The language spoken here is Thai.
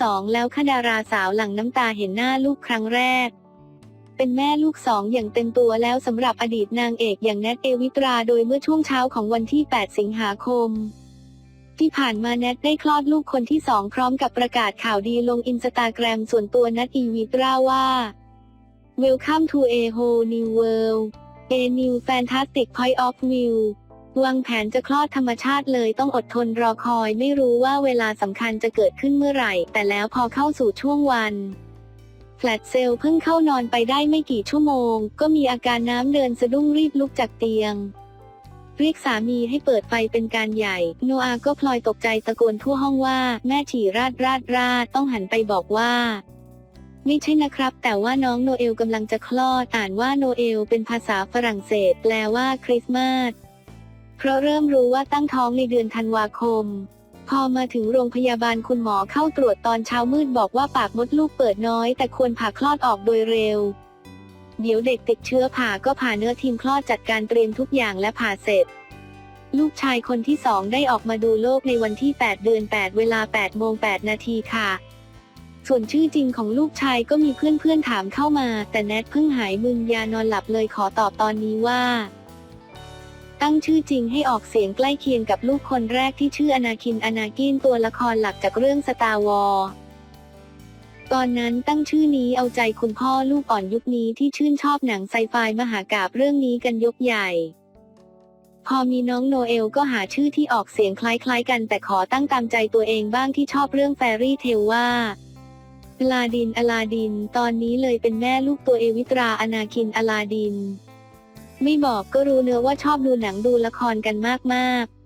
สองแล้วคดาราสาวหลังน้ำตาเห็นหน้าลูกครั้งแรก เป็นแม่ลูกสองอย่างเต็มตัวแล้วสำหรับอดีตนางเอกอย่างแนทเอวิตราโดยเมื่อช่วงเช้าของวันที่ 8 สิงหาคม ที่ผ่านมาแนทได้คลอดลูกคนที่สองพร้อมกับประกาศข่าวดีลงอินสตาแกรมส่วนตัวแนทอีวิตราว่า Welcome to a whole new world a new fantastic point of view วางแผนจะคลอดธรรมชาติเลยต้องอดทนรอคอยไม่รู้ว่าเวลาสำคัญจะเกิดขึ้นเมื่อไหร่ แต่แล้วพอเข้าสู่ช่วงวันแฟลตเซลเพิ่งเข้านอนไปได้ไม่กี่ชั่วโมง ก็มีอาการน้ำเดินสะดุ้งรีบลุกจากเตียง เรียกสามีให้เปิดไฟเป็นการใหญ่ โนอาก็พลอยตกใจตะโกนทั่วห้องว่า แม่ฉี่ราดราดราดต้องหันไปบอกว่าไม่ใช่นะครับ แต่ว่าน้องโนเอลกำลังจะคลอดอ่านว่าโนเอลเป็นภาษาฝรั่งเศส แปลว่าคริสต์มาส เพราะเริ่มรู้ว่าตั้งท้องในเดือนธันวาคม พอมาถึงโรงพยาบาลคุณหมอเข้าตรวจตอนเช้ามืดบอกว่าปากมดลูกเปิดน้อย แต่ควรผ่าคลอดออกโดยเร็ว เดี๋ยวเด็กติดเชื้อผ่าก็ผ่าเนื้อทีมคลอดจัดการเตรียมทุกอย่างและผ่าเสร็จ ลูกชายคนที่สองได้ออกมาดูโลกในวันที่ 8 เดือน 8 เวลา8โมง8นาทีค่ะ ส่วนชื่อจริงของลูกชายก็มีเพื่อนๆถามเข้ามา แต่แนทเพิ่งหายมึนยานอนหลับเลยขอตอบตอนนี้ว่า ตั้งชื่อจริงให้ออกเสียงใกล้เคียงกับลูกคนแรกที่ชื่ออนาคินอนากินตัวละครหลักจากเรื่องสตาร์วอร์ตอนนั้นตั้งชื่อนี้เอาใจคุณพ่อลูกอ่อนยุคนี้ที่ชื่นชอบหนังไซไฟมหากาบเรื่องนี้กันยกใหญ่ พอมีน้องโนเอลก็หาชื่อที่ออกเสียงคล้ายๆ กันแต่ขอตั้งตามใจตัวเองบ้างที่ชอบเรื่องแฟรี่เทลว่าลาดินอลาดิน ตอนนี้เลยเป็นแม่ลูกตัวเอวิตราอนาคินอลาดิน ไม่บอกก็รู้เนื้อว่าชอบดูหนังดูละครกันมากๆ